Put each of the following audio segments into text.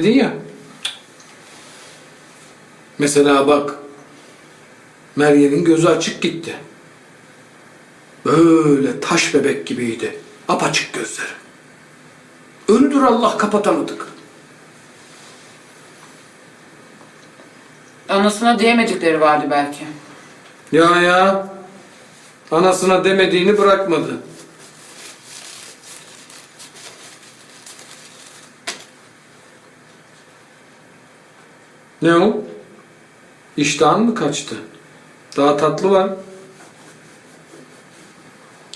Dedin ya. Mesela bak. Meryem'in gözü açık gitti. Böyle taş bebek gibiydi. Apaçık gözleri. Öldür Allah kapatamadık. Anasına diyemedikleri vardı belki. Ya ya. Anasına demediğini bırakmadı. Ne o? İştahın mı kaçtı? Daha tatlı var.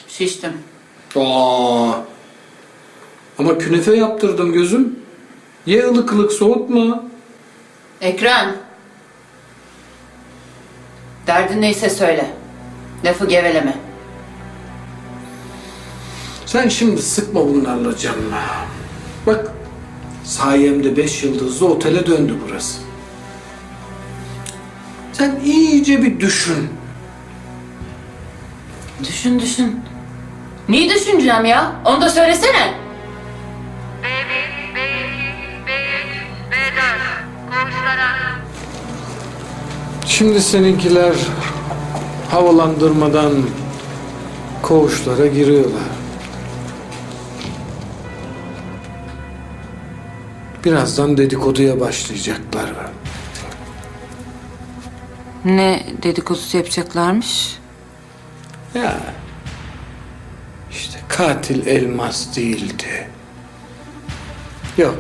Şiştim. Aa. Ama künefe yaptırdım gözüm. Ye ılık ılık soğutma. Ekrem. Derdin neyse söyle. Lafı geveleme. Sen şimdi sıkma bunlarla canını. Bak sayemde beş yıldızlı otele döndü burası. Sen iyice bir düşün. Düşün düşün. Neyi düşüneceğim ya? Onu da söylesene. B1, B2, B3, B4 koğuşlara Şimdi seninkiler havalandırmadan koğuşlara giriyorlar. Birazdan dedikoduya başlayacaklar. Ne dedikodusu yapacaklarmış? Ya işte katil elmas değildi. Yok.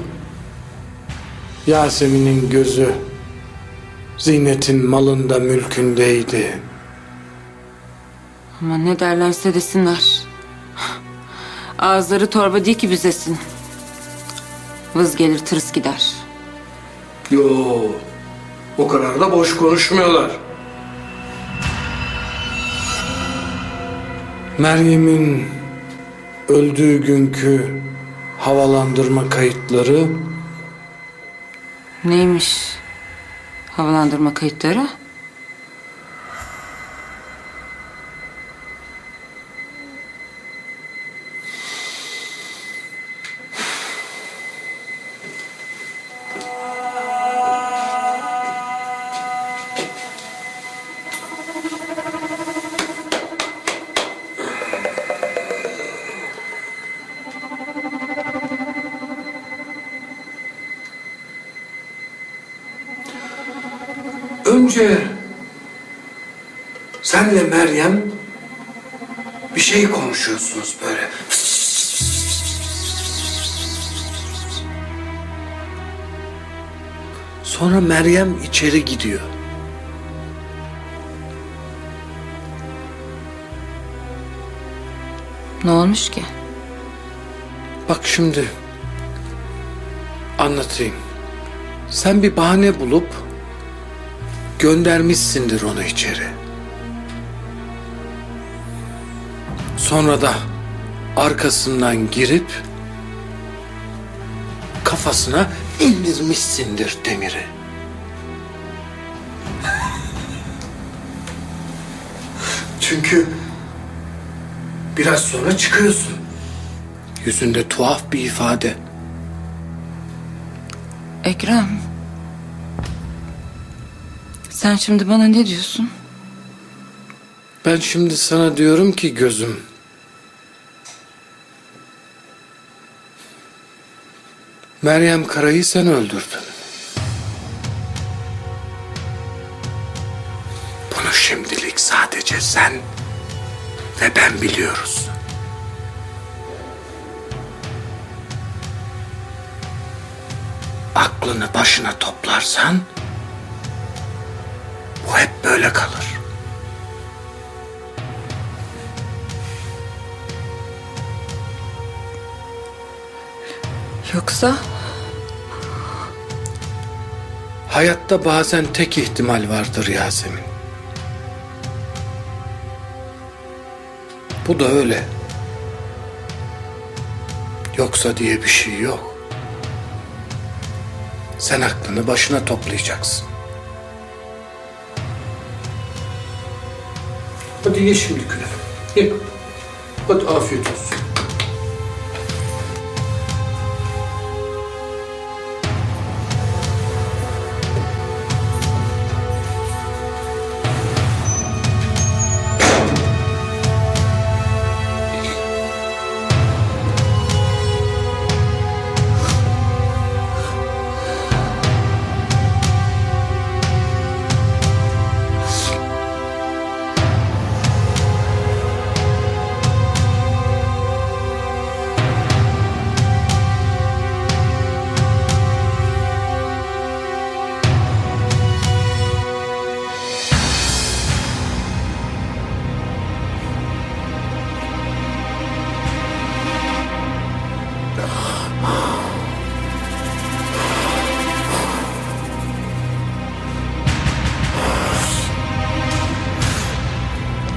Yasemin'in gözü Zinet'in malında mülkündeydi. Ama ne derlerse desinler. Ağızları torba değil ki büzesin. Vız gelir tırıs gider. Yo, o kadar da boş konuşmuyorlar. Meryem'in öldüğü günkü havalandırma kayıtları Neymiş havalandırma kayıtları? Önce senle Meryem bir şey konuşuyorsunuz böyle. Sonra Meryem içeri gidiyor. Ne olmuş ki? Bak şimdi anlatayım. Sen bir bahane bulup göndermişsindir onu içeri. Sonra da arkasından girip kafasına indirmişsindir demiri. Çünkü biraz sonra çıkıyorsun. Yüzünde tuhaf bir ifade. Ekrem. Sen şimdi bana ne diyorsun? Ben şimdi sana diyorum ki gözüm. Meryem Kara'yı sen öldürdün. Bunu şimdilik sadece sen ve ben biliyoruz. Aklını başına toplarsan bu hep böyle kalır. Yoksa Hayatta bazen tek ihtimal vardır Yasemin. Bu da öyle. Yoksa diye bir şey yok. Sen aklını başına toplayacaksın. Hadi ye şimdi künefe. Ye. Hadi afiyet olsun.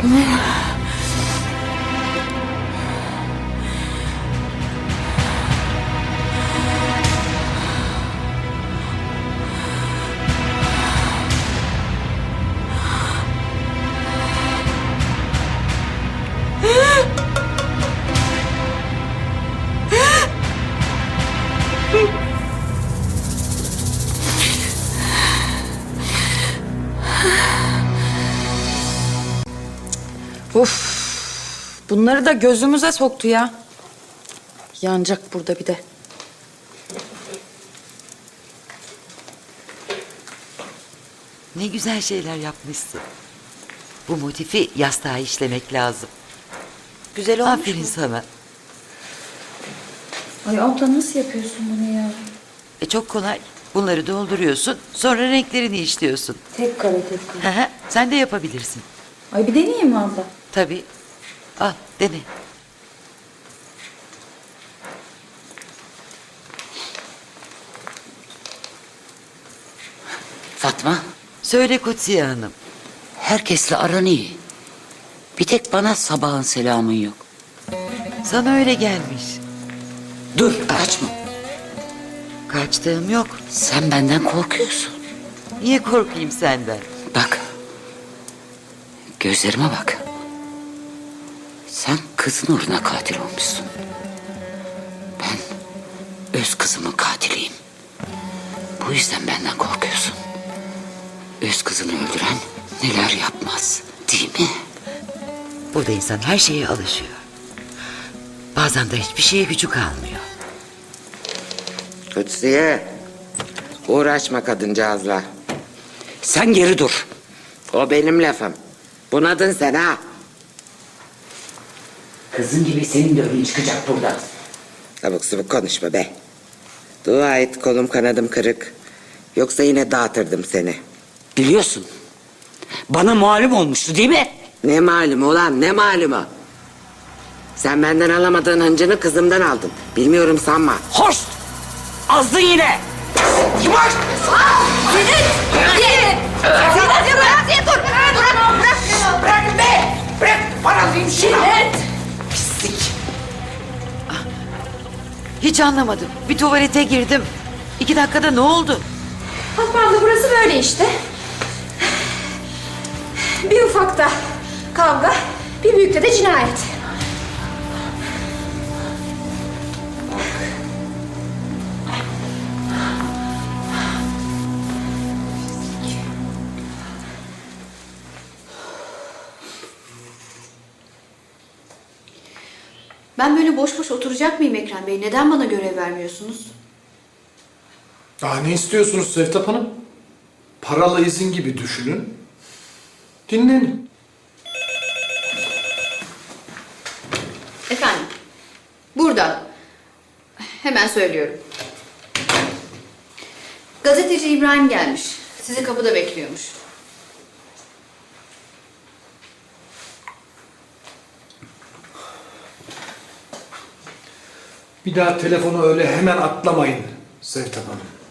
Yeah. Bunları da gözümüze soktu ya. Yanacak burada bir de. Ne güzel şeyler yapmışsın. Bu motifi yastığa işlemek lazım. Güzel olmuş Aferin mu? sana. Ay abla nasıl yapıyorsun bunu ya? E çok kolay. Bunları dolduruyorsun, sonra renklerini işliyorsun. Tek kare tek kare. Sen de yapabilirsin. Ay bir deneyeyim mi abla? Tabii. Al, dene. Fatma, Söyle Kutsiye Hanım. herkesle aran iyi. Bir tek bana sabahın selamın yok. Sana öyle gelmiş. Dur, kaçma. Kaçtığım yok. Sen benden korkuyorsun. Niye korkayım senden? Bak, gözlerime bak. Sen kızın uğruna katil olmuşsun. Ben öz kızımın katiliyim. Bu yüzden benden korkuyorsun. Öz kızını öldüren neler yapmaz, değil mi? Burada insan her şeye alışıyor. Bazen de hiçbir şeye gücü kalmıyor. Kutsiye. Uğraşma kadıncağızla. Sen geri dur. O benim lafım. Bunadın sen ha. Kızın gibi senin de önün çıkacak buradan. Abuk subuk konuşma be. Dua et kolum kanadım kırık. Yoksa yine dağıtırdım seni. Biliyorsun. Bana malum olmuştu değil mi? Ne malum ulan ne malumu. Sen benden alamadığın hıncını kızımdan aldın. Bilmiyorum sanma. Hoş! Azdın yine! Yavaş! Hiç anlamadım. Bir tuvalete girdim. İki dakikada ne oldu? Fatma burası böyle işte. Bir ufakta kavga, bir büyükte de cinayet. Ben böyle boş boş oturacak mıyım Ekrem Bey? Neden bana görev vermiyorsunuz? Daha ne istiyorsunuz Sevtap Hanım? Paralı izin gibi düşünün. Dinlenin. Efendim, burada. Hemen söylüyorum. Gazeteci İbrahim gelmiş. Sizi kapıda bekliyormuş. Bir daha telefonu öyle hemen atlamayın Sevtap Hanım.